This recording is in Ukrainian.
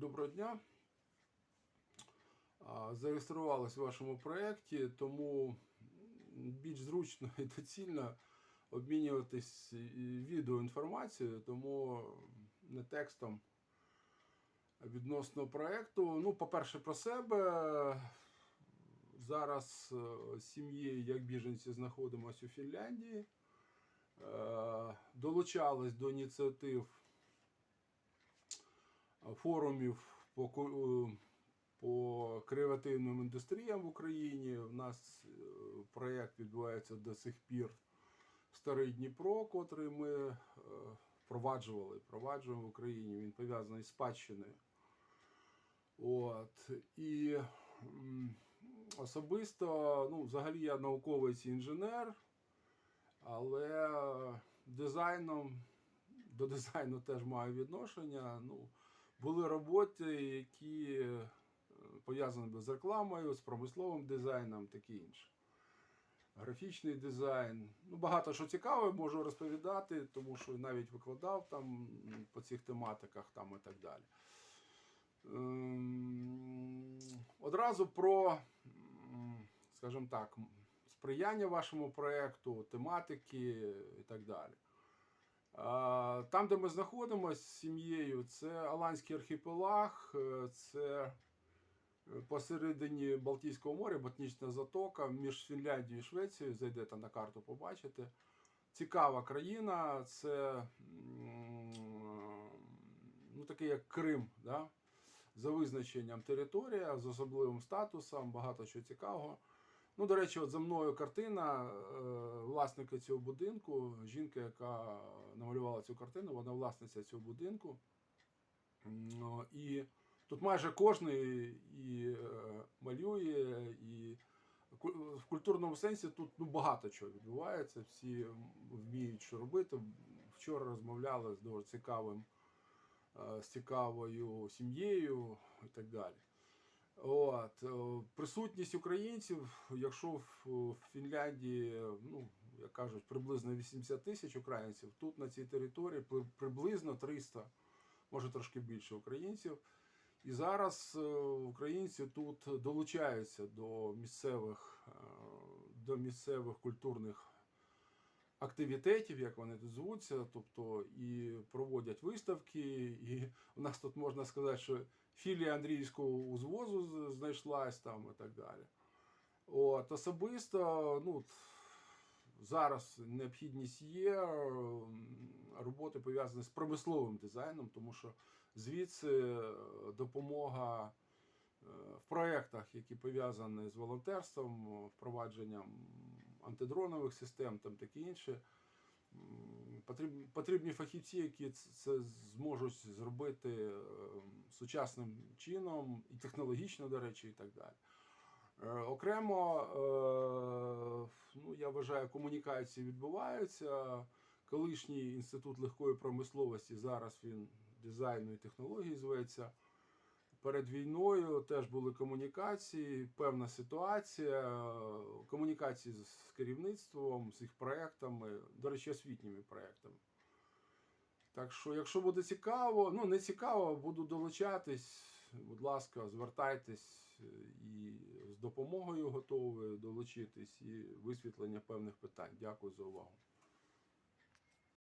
Доброго дня. Зареєструвалась в вашому проєкті, тому більш зручно і доцільно обмінюватись відеоінформацією, тому не текстом відносно проєкту. Ну, по-перше, про себе. Зараз е, з сім'єю, як біженці, знаходимося у Фінляндії. Е, Долучались до ініціатив форумів по, е, по креативним індустріям в Україні. У нас е, проєкт відбувається до сих пір Старий Дніпро, котрий ми е, впроваджували, впроваджуємо в Україні. Він пов'язаний з спадщиною. От. І особисто, ну, взагалі я науковець і інженер, але дизайном, до дизайну теж маю відношення. Ну, були роботи, які е, пов'язані з рекламою, з промисловим дизайном, таке інше. Графічний дизайн. Ну, багато що цікаве можу розповідати, тому що навіть викладав там по цих тематиках там і так далі. Ем, Одразу про, скажімо так, сприяння вашому проєкту, тематики і так далі. Там, де ми знаходимося з сім'єю, це Аланський архіпелаг, е, це е, посередині Балтійського моря, Ботнічна затока між Фінляндією і Швецією. Зайдете на карту, побачите. Цікава країна, це ну, таке як Крим, да? за визначенням територія, з особливим статусом, багато чого цікавого. Ну, до речі, от за мною картина е, власника цього будинку, жінка, яка намалювала цю картину, вона власниця цього будинку. І тут майже кожний і е, малює, і в культурному сенсі тут ну, багато чого відбувається. Всі вміють що робити. Вчора розмовляли з дуже цікавим, е, з цікавою сім'єю і так далі. От, е, присутність українців, якщо в Фінляндії, ну, як кажуть, приблизно 80 тисяч українців, тут на цій території приблизно 300, може трошки більше українців. І зараз е, українці тут долучаються до місцевих, е, до місцевих культурних активітетів, як вони тут звуться, тобто і проводять виставки, і у нас тут можна сказати, що філія Андріївського узвозу знайшлась там і так далі. От, особисто, ну, зараз необхідність є роботи пов'язані з промисловим дизайном, тому що звідси е, допомога е, в проєктах, які пов'язані з волонтерством, впровадженням антидронових систем, там таке інше. Потрібні, фахівці, які це зможуть зробити е, сучасним чином і технологічно, до речі, і так далі. Е, Окремо, е, ну, я вважаю, комунікації відбуваються. Колишній інститут легкої промисловості, зараз він дизайну і технології зветься. Перед війною теж були комунікації, певна ситуація, комунікації з керівництвом, з їх проектами, до речі, освітніми проектами. Так що, якщо буде цікаво, ну не цікаво, буду долучатись. Будь ласка, звертайтесь е, і з допомогою готові долучитись і висвітлення певних питань. Дякую за увагу.